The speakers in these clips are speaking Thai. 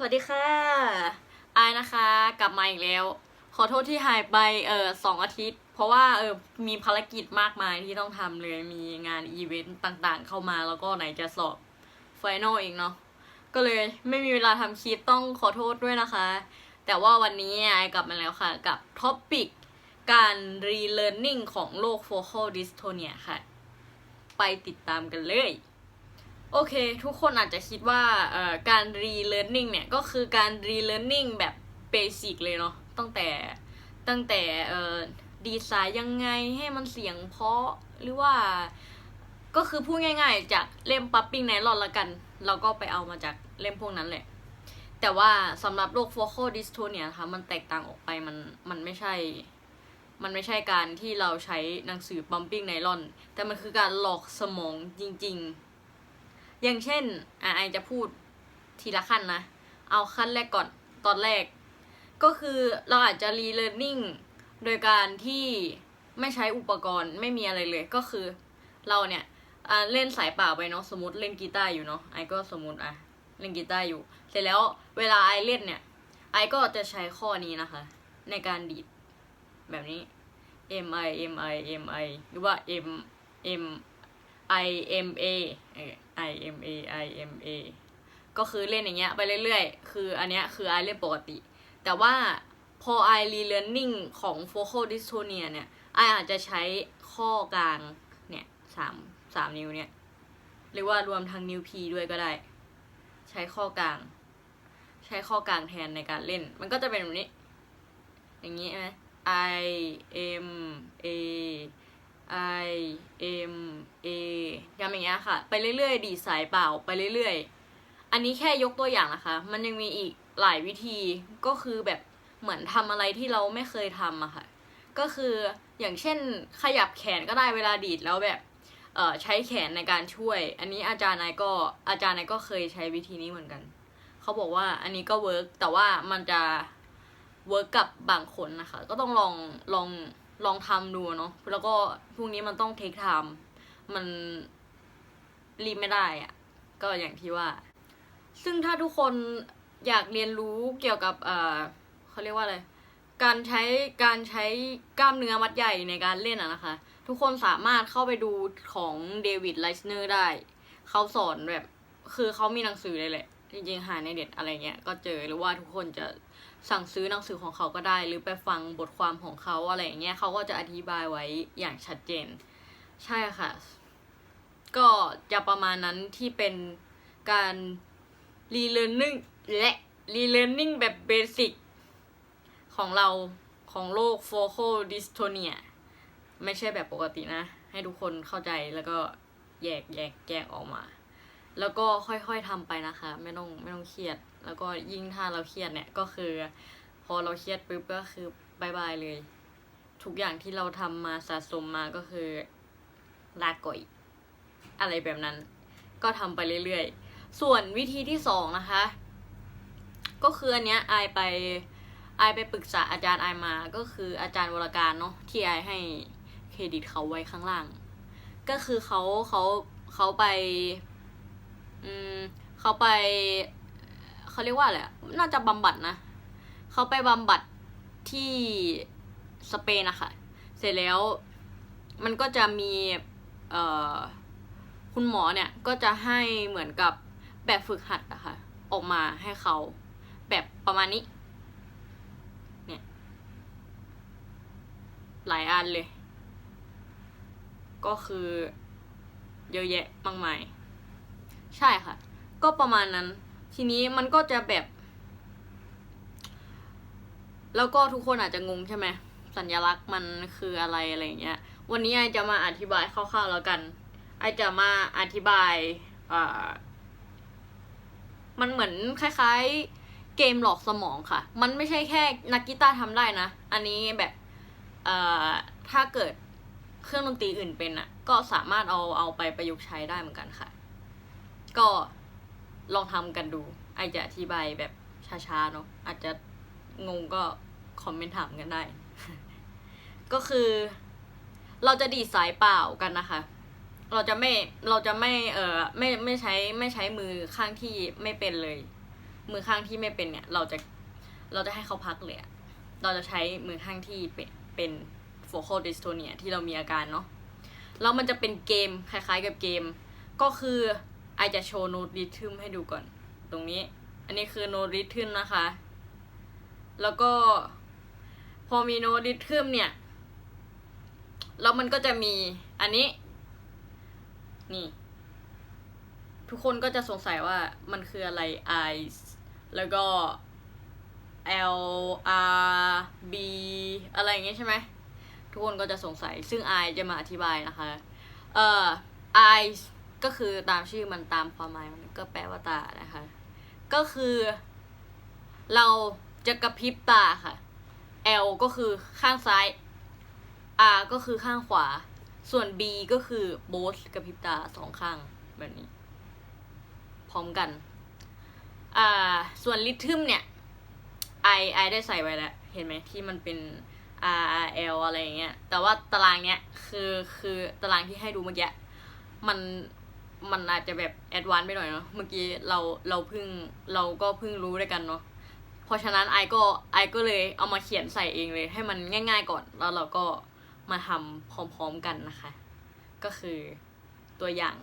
สวัสดีค่ะไอนะคะ กลับมาอีกแล้ว ขอโทษที่หายไปเออสองอาทิตย์ เพราะว่าเออมีภารกิจมากมายที่ต้องทำเลยมีงานอีเวนต์ต่างๆ เข้ามาแล้วก็ไหนจะสอบไฟนอลอีกเนาะก็เลยไม่มีเวลาทำคลิปต้องขอโทษด้วยนะคะ แต่ว่าวันนี้ไอกลับมาแล้วค่ะ กับท็อปปิกการ relearning ของโรค focal dystonia ค่ะ ไปติดตามกันเลย โอเค ทุกคนอาจจะคิดว่าการ relearning เนี่ย ก็คือการ relearning แบบเบสิกเลยเนาะตั้งแต่ตั้งแต่ดีไซน์ยังไงให้มันเสียงเพราะหรือว่าก็คือพูดง่าย ๆ จากเล่มปั๊บปิ้งไนลอนละกัน เราก็ไปเอามาจากเล่มพวกนั้นแหละ แต่ว่าสำหรับโรค focal dystonia นะคะมันแตกต่างออกไปมันมันไม่ใช่ มันไม่ใช่การที่เราใช้หนังสือปั๊มปิ้งไนลอน แต่มันคือการหลอกสมองจริง ๆ อย่างเช่นอะไอจะพูดทีละขั้นนะ เอาขั้นแรกก่อนตอนแรก ก็คือเราอาจจะรีเล a r n i n g โดยการที่ไม่ใช้อุปกรณ์ไม่มีอะไรเลยก็คือ เราเนี่ยเล่นสายเปล่าไปเนาะสมมติเล่นกีตาร์อยู่เนาะไอก็สมมติอะเล่นกีตาร์อยู่ เสร็จแล้วเวลาไอเล่นเนี่ยไอก็จะใช้ข้อนี้นะคะ ในการดีด แบบนี้ M I M I M I หรือว่า M M I M A I M A I M A ก็คือเล่นอย่างเงี้ยไปเรื่อยๆ คืออันเนี้ยคือไอเล่นปกติ แต่ว่าพอไอ relearning ของ focal dystonia เนี่ยไออาจจะใช้ข้อกลางเนี่ยสามสามนิ้วเนี่ยหรือว่ารวมทั้งนิ้ว P ด้วยก็ได้ ใช้ข้อกลาง ใช้ข้อกลางแทนในการเล่น มันก็จะเป็นแบบนี้ อย่างนี้ใช่ไหม I M A I M A ย้ำอย่างเงี้ยค่ะ ไปเรื่อยๆ ดีดสายเปล่าไปเรื่อยๆ อันนี้แค่ยกตัวอย่างนะคะ มันยังมีอีกหลายวิธีก็คือแบบเหมือนทำอะไรที่เราไม่เคยทำอะค่ะ ก็คืออย่างเช่นขยับแขนก็ได้เวลาดีดแล้วแบบใช้แขนในการช่วย อันนี้อาจารย์นายก็อาจารย์นายก็เคยใช้วิธีนี้เหมือนกัน เขาบอกว่าอันนี้ก็เวิร์กแต่ว่ามันจะ เวิร์กกับบางคนนะคะ ก็ต้องลองลองลองทำดูเนาะแล้วก็พวกนี้มันต้องเทคไทม์มันรีบไม่ได้อะก็อย่างที่ว่า ซึ่งถ้าทุกคนอยากเรียนรู้เกี่ยวกับเอ่อเขาเรียกว่าอะไรการใช้การใช้กล้ามเนื้อมัดใหญ่ในการเล่นอะนะคะ ทุกคนสามารถเข้าไปดูของเดวิดไลสเนอร์ได้ เขาสอนแบบ คือเขามีหนังสือเลยแหละ จริงๆ หาในเน็ตอะไรเงี้ยก็เจอหรือว่าทุกคนจะ สั่งซื้อหนังสือของเขาก็ได้ หรือไปฟังบทความของเขาอะไรอย่างเงี้ยเขาก็จะอธิบายไว้อย่างชัดเจน ใช่ค่ะ ก็จะประมาณนั้นที่เป็นการ relearning และ relearning แบบเบสิกของเราของโรค focal dystonia ไม่ใช่แบบปกตินะ ให้ทุกคนเข้าใจแล้วก็แยกแยกแยกออกมา แล้วก็ค่อยๆทำไปนะคะ ไม่ต้องไม่ต้องเครียด แล้วก็ยิ่งถ้าเราเครียดเนี่ยก็คือ พอเราเครียดปุ๊บก็คือบายบายเลย ทุกอย่างที่เราทำมาสะสมมาก็คือลาก่อย อะไรแบบนั้น ก็ทำไปเรื่อยๆ ส่วนวิธีที่สองนะคะ ก็คืออันเนี้ยไอายไปไอายไปปรึกษาอาจารย์ไอายมาก็คืออาจารย์วรการเนาะที่ไอายให้เครดิตเขาไว้ข้างล่าง ก็คือเขาเขาเขาไป อืมเขาไป เขาเรียกว่าอะไรน่าจะบำบัดนะเขาไปบำบัดที่สเปนนะคะเสร็จแล้วมันก็จะมีเอ่อคุณหมอเนี่ยก็จะให้เหมือนกับแบบฝึกหัดอะค่ะออกมาให้เขาแบบประมาณนี้ เนี่ย หลายอันเลย ก็คือเยอะแยะมากมาย ใช่ค่ะ ก็ประมาณนั้น ทีนี้มันก็จะแบบ แล้วก็ทุกคนอาจจะงงใช่ไหมสัญลักษณ์มันคืออะไรอะไรเงี้ย วันนี้ไอจะมาอธิบายคร่าวๆแล้วกัน ไอจะมาอธิบายอ่ามันเหมือนคล้ายๆเกมหลอกสมองค่ะ มันไม่ใช่แค่นักกีตาร์ทำได้นะ อันนี้แบบเอ่อถ้าเกิดเครื่องดนตรีอื่นเป็นอะ ก็สามารถเอาเอาไปประยุกต์ใช้ได้เหมือนกันค่ะ ก็ ลองทำกันดูไอจะอธิบายแบบช้าๆเนาะอาจจะงงก็คอมเมนต์ถามกันได้ ก็คือ เราจะดีดสายเปล่ากันนะคะ เราจะไม่เราจะไม่เออไม่ไม่ใช้ไม่ใช้มือข้างที่ไม่เป็นเลย มือข้างที่ไม่เป็นเนี่ย เราจะเราจะให้เขาพักเลยเราจะใช้มือข้างที่เป็นเป็น focal dystonia ที่เรามีอาการเนาะแล้วมันจะเป็นเกมคล้ายๆกับเกม ก็คือ ไอจะโชว์โน้ตริทึมให้ดูก่อน ตรงนี้ อันนี้คือโน้ตริทึมนะคะ แล้วก็พอมีโน้ตริทึมเนี่ย แล้วมันก็จะมีอันนี้ นี่ ทุกคนก็จะสงสัยว่ามันคืออะไร I แล้วก็ L R B อะไรอย่างเงี้ยใช่ไหม ทุกคนก็จะสงสัย ซึ่ง I จะมาอธิบายนะคะ เอ่อ I ก็คือตามชื่อมันตามความหมายมันก็แปลว่าตานะคะ ก็คือ เราจะกระพริบตาค่ะ L ก็คือข้างซ้าย R ก็คือข้างขวา ส่วน B ก็คือโบสกระพริบตาสองข้างแบบนี้ พร้อมกัน อ่า ส่วนริทึมเนี่ย I I ได้ใส่ไว้แล้ว เห็นไหมที่มันเป็น R R L อะไรอย่างเงี้ย แต่ว่าตารางเนี้ยคือคือตารางที่ให้ดูเมื่อกี้มัน มันอาจจะแบบแอดวานซ์ไปหน่อยเนาะเมื่อกี้เราเราเพิ่งเราก็เพิ่งรู้ด้วยกันเนาะเพราะฉะนั้นไอก็ไอก็เลยเอามาเขียนใส่เองเลย ให้มันง่าย ๆก่อนแล้วเราก็มาทำพร้อมๆกันนะคะ ก็คือตัวอย่าง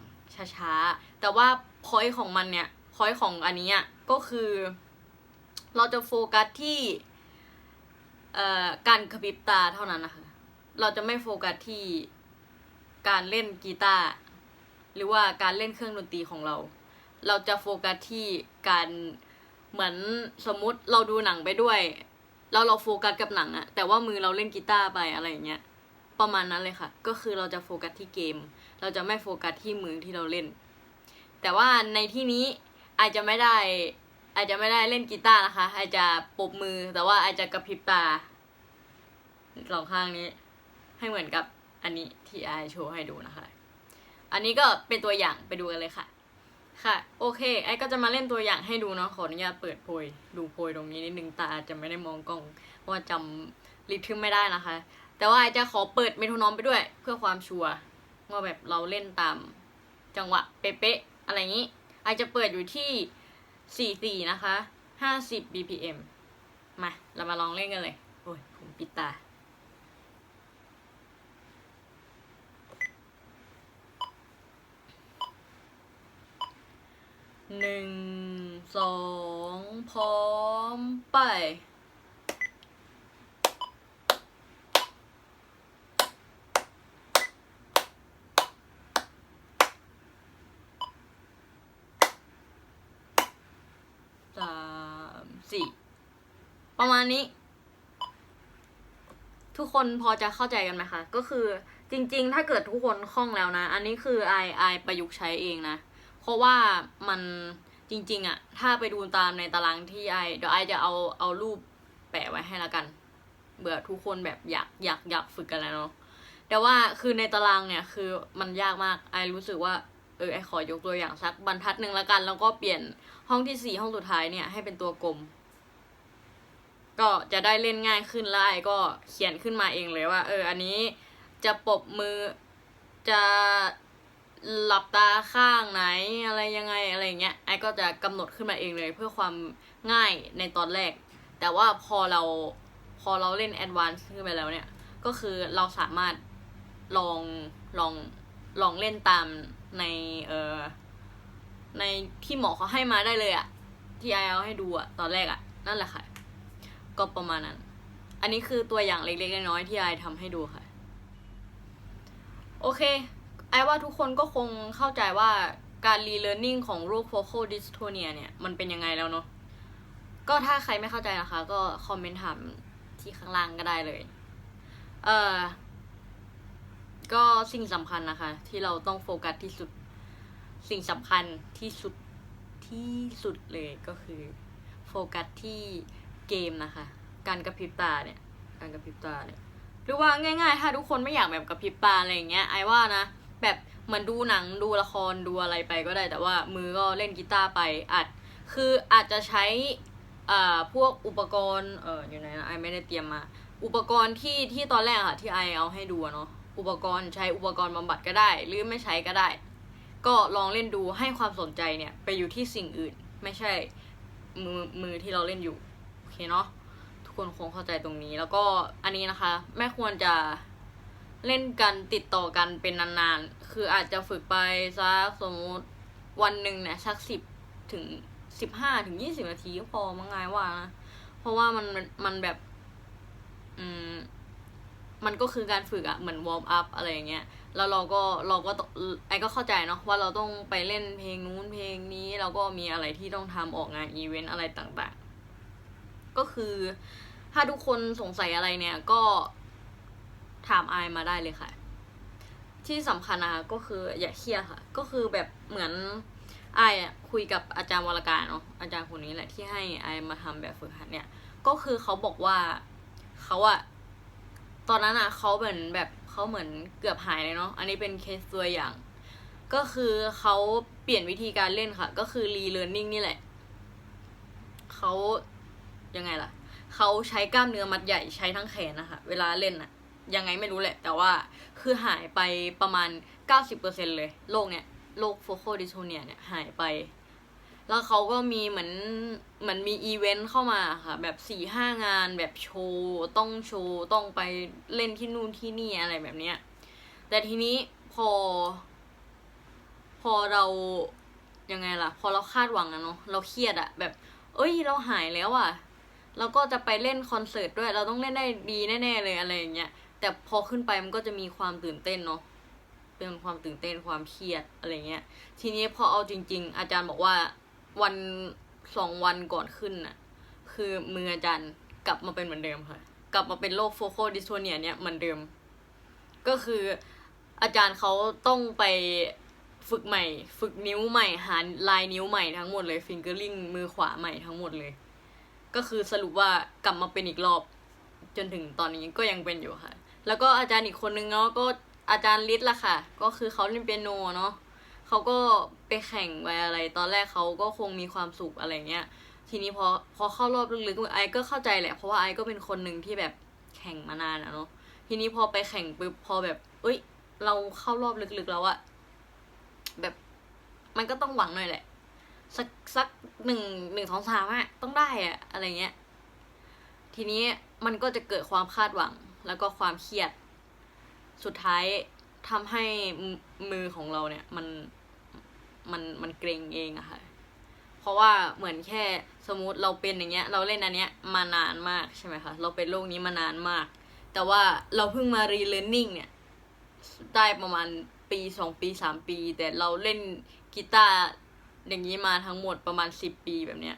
ช้าๆ แต่ว่าพอยของมันเนี่ยพอยของอันนี้อะก็คือ เราจะโฟกัสที่เอ่อการกระพริบตาเท่านั้นนะคะ เราจะไม่โฟกัสที่การเล่นกีตาร์ หรือว่าการเล่นเครื่องดนตรีของเรา เราจะโฟกัสที่การเหมือนสมมุติเราดูหนังไปด้วยแล้วเราโฟกัสกับหนังอะแต่ว่ามือเราเล่นกีตาร์ไปอะไรอย่างเงี้ยประมาณนั้นเลยค่ะ ก็คือเราจะโฟกัสที่เกม เราจะไม่โฟกัสที่มือที่เราเล่น แต่ว่าในที่นี้อาจจะไม่ได้อาจจะไม่ได้เล่นกีตาร์นะคะ อาจจะปบมือแต่ว่าอาจจะกระพริบตาสองข้างนี้ ให้เหมือนกับอันนี้ที่ไอโชว์ให้ดูนะคะ อันนี้ก็เป็นตัวอย่างไปดูกันเลยค่ะ ค่ะ โอเค ไอ้ก็จะมาเล่นตัวอย่างให้ดูเนาะขออนุญาตเปิดโพย ดูโพยตรงนี้นิดนึงตาอาจจะไม่ได้มองกล้องเพราะว่าจำริทึมไม่ได้นะคะ แต่ว่าไอ้จะขอเปิดเมโทรนอมไปด้วย เพื่อความชัวร์ว่าแบบเราเล่นตามจังหวะเป๊ะๆอะไรอย่างนี้ไอ้จะเปิดอยู่ที่ 44 นะคะ 50 BPM มา เรามาลองเล่นกันเลย โอ้ย ผมปิดตา หนึ่งสองพร้อมไป สามสี่ ประมาณนี้ ทุกคนพอจะเข้าใจกันไหมคะ ก็คือจริง ๆ ถ้าเกิดทุกคนคล่องแล้วนะ อันนี้คือไอไอประยุกต์ใช้เองนะ เพราะว่ามันจริง ๆอะถ้าไปดูตามในตารางที่ไอเดี๋ยวไอจะเอาเอารูปแปะไว้ให้ละกันเบื่อทุกคนแบบอยากอยากอยากฝึกกันแล้วเนาะแต่ว่าคือในตารางเนี่ยคือมันยากมากไอรู้สึกว่าเออไอขอยกตัวอย่างสักบรรทัดหนึ่งละกัน แล้วก็เปลี่ยนห้องที่สี่ห้องสุดท้ายเนี่ยให้เป็นตัวกลม ก็จะได้เล่นง่ายขึ้นแล้วไอก็เขียนขึ้นมาเองเลยว่า เออ อันนี้จะปรบมือจะ หลับตาข้างไหนอะไรยังไงอะไรเงี้ยไอก็จะกำหนดขึ้นมาเองเลยเพื่อความง่ายในตอนแรก แต่ว่าพอเราพอเราเล่นแอดวานซ์ขึ้นไปแล้วเนี่ย ก็คือเราสามารถลองลองลองเล่นตามในเออในที่หมอเขาให้มาได้เลยอะที่ไอเอาให้ดูอะตอนแรกอะนั่นแหละค่ะ ก็ประมาณนั้น อันนี้คือตัวอย่างเล็กๆน้อยๆที่ไอทำให้ดูค่ะ โอเค อว่าทุกคนก็คงเข้าใจว่าการรีเล a r n i n g ของโรค focal dystonia เนี่ย มันเป็นยังไงแล้วเนาะก็ถ้าใครไม่เข้าใจนะคะ ก็คอมเมนต์ถามที่ข้างล่างก็ได้เลย เอ่อ ก็สิ่งสำคัญนะคะ ที่เราต้องโฟกัสที่สุด สิ่งสำคัญที่สุดที่สุดเลยก็คือ โฟกัสที่เกมนะคะ การกระพริบตาเนี่ย การกระพริบตาเนี่ย หรือว่าง่ายๆ ถ้าทุกคนไม่อยากแบบกระพริบตาอะไรอย่างเงี้ยไอว่านะ แบบเหมือนดูหนังดูละครดูอะไรไปก็ได้ แต่ว่ามือก็เล่นกีตาร์ไปอาจคืออาจจะใช้อ่าพวกอุปกรณ์เอออยู่ไหนนะไอไม่ได้เตรียมมา อุปกรณ์ที่ที่ตอนแรกอะที่ไอเอาให้ดูเนาะอุปกรณ์ใช้อุปกรณ์บำบัดก็ได้ หรือไม่ใช้ก็ได้ ก็ลองเล่นดูให้ความสนใจเนี่ยไปอยู่ที่สิ่งอื่น ไม่ใช่มือมือที่เราเล่นอยู่โอเคเนาะทุกคนคงเข้าใจตรงนี้ แล้วก็อันนี้นะคะ ไม่ควรจะ เล่นกันติดต่อกันเป็นนานๆ คืออาจจะฝึกไปสักสมมติวันหนึ่งเนี่ยสักสิบถึงสิบห้าถึงยี่สิบนาทีก็พอมั้งไงว่านะ เพราะว่ามันมันแบบ อืม มันก็คือการฝึกอะเหมือนวอร์มอัพอะไรอย่างเงี้ยแล้วเราก็เราก็ไอก็เข้าใจเนาะว่าเราต้องไปเล่นเพลงนู้นเพลงนี้เราก็มีอะไรที่ต้องทำออกงานอีเวนต์อะไรต่างๆ ก็คือถ้าทุกคนสงสัยอะไรเนี่ย ก็ ถามไอายมาได้เลยค่ะ ที่สำคัญนะคะก็คืออย่าเครียดค่ะ ก็คือแบบเหมือนไอคุยกับอาจารย์วรการเนาะอาจารย์คนนี้แหละที่ให้ไอมาทำแบบฝึกหัดเนี่ย ก็คือเขาบอกว่าเขาอะตอนนั้นอะเขาเหมือนแบบเขาเหมือนเกือบหายเลยเนาะอันนี้เป็นเคสตัวอย่าง ก็คือเขาเปลี่ยนวิธีการเล่นค่ะ ก็คือรีเล a r n i n g นี่แหละเขายังไงล่ะเขาใช้กล้ามเนื้อมัดใหญ่ใช้ทั้งแขนนะคะเวลาเล่นอะ ยังไงไม่รู้แหละ แต่ว่าคือหายไปประมาณ 90%เลยโรคเนี่ยโรคโฟโคดิโทเนียเนี่ยหายไป แล้วเขาก็มีเหมือนเหมือนมีอีเวนต์เข้ามาค่ะ แบบสี่ห้างานแบบโชว์ต้องโชว์ต้องไปเล่นที่นู่นที่นี่อะไรแบบเนี้ยแต่ทีนี้พอ พอเรายังไงล่ะ พอเราคาดหวังอะเนาะเราเครียดอะแบบ เอ้ยเราหายแล้วอะเราก็จะไปเล่นคอนเสิร์ตด้วย เราต้องเล่นได้ดีแน่ๆเลยอะไรอย่างเงี้ย แต่พอขึ้นไปมันก็จะมีความตื่นเต้นเนาะเป็นความตื่นเต้นความเครียดอะไรเงี้ย ทีนี้พอเอาจริง ๆ อาจารย์บอกว่าวันสองวันก่อนขึ้นน่ะ คือมืออาจารย์กลับมาเป็นเหมือนเดิมค่ะ กลับมาเป็นโรคโฟโคดิสโทเนียเนี่ยเหมือนเดิม ก็คืออาจารย์เขาต้องไปฝึกใหม่ ฝึกนิ้วใหม่หาลายนิ้วใหม่ทั้งหมดเลยฟิงเกอร์ลิงมือขวาใหม่ทั้งหมดเลย ก็คือสรุปว่ากลับมาเป็นอีกรอบ จนถึงตอนนี้ก็ยังเป็นอยู่ค่ะ แล้วก็อาจารย์อีกคนนึงเนาะก็อาจารย์ลิศล่ะค่ะ ก็คือเขาเล่นเปียโนเนาะเขาก็ไปแข่งไปอะไร ตอนแรกเขาก็คงมีความสุขอะไรเงี้ย ทีนี้พอพอเข้ารอบลึกๆไอก็เข้าใจแหละ เพราะว่าไอก็เป็นคนหนึ่งที่แบบแข่งมานานอะเนาะ ทีนี้พอไปแข่งปุ๊บพอแบบ เอ้ย เราเข้ารอบลึกๆแล้วอะแบบมันก็ต้องหวังหน่อยแหละ สักสักหนึ่งหนึ่งสองสามอะต้องได้อะอะไรเงี้ย ทีนี้มันก็จะเกิดความคาดหวัง แล้วก็ความเครียด สุดท้ายทำให้มือของเราเนี่ย มันมันมันเกรงเองอะค่ะ เพราะว่าเหมือนแค่สมมติเราเป็นอย่างเงี้ย เราเล่นอันเนี้ยมานานมากใช่ไหมคะเราเป็นโรคนี้มานานมาก แต่ว่าเราเพิ่งมารีเล a r n i n g เนี่ย ได้ประมาณปีสองปีสามปี แต่เราเล่นกีตาร์อย่างนี้มาทั้งหมดประมาณสิบปีแบบเนี้ย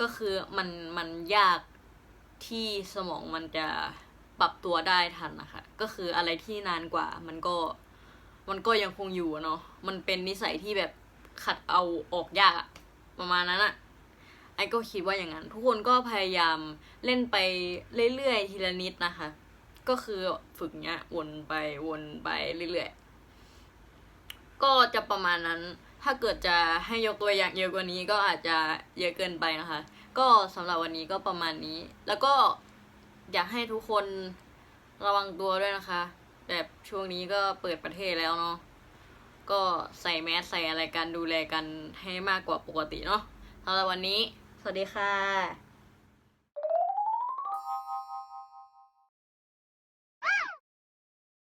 ก็คือมันมันยากที่สมองมันจะ ปรับตัวได้ทันนะคะ ก็คืออะไรที่นานกว่า มันก็มันก็ยังคงอยู่เนาะมันเป็นนิสัยที่แบบขัดเอาออกยากอะประมาณนั้นอะไอ้ก็คิดว่าอย่างนั้น ทุกคนก็พยายามเล่นไปเรื่อยๆทีละนิดนะคะ ก็คือฝึกเนี้ยวนไปวนไปเรื่อยๆก็จะประมาณนั้น ถ้าเกิดจะให้ยกตัวอย่างเยอะกว่านี้ก็อาจจะเยอะเกินไปนะคะ ก็สำหรับวันนี้ก็ประมาณนี้ แล้วก็ อยากให้ทุกคนระวังตัวด้วยนะคะ แบบช่วงนี้ก็เปิดประเทศแล้วเนาะก็ใส่แมสใส่อะไรกันดูแลกันให้มากกว่าปกติเนาะสำหรับวันนี้ สวัสดีค่ะ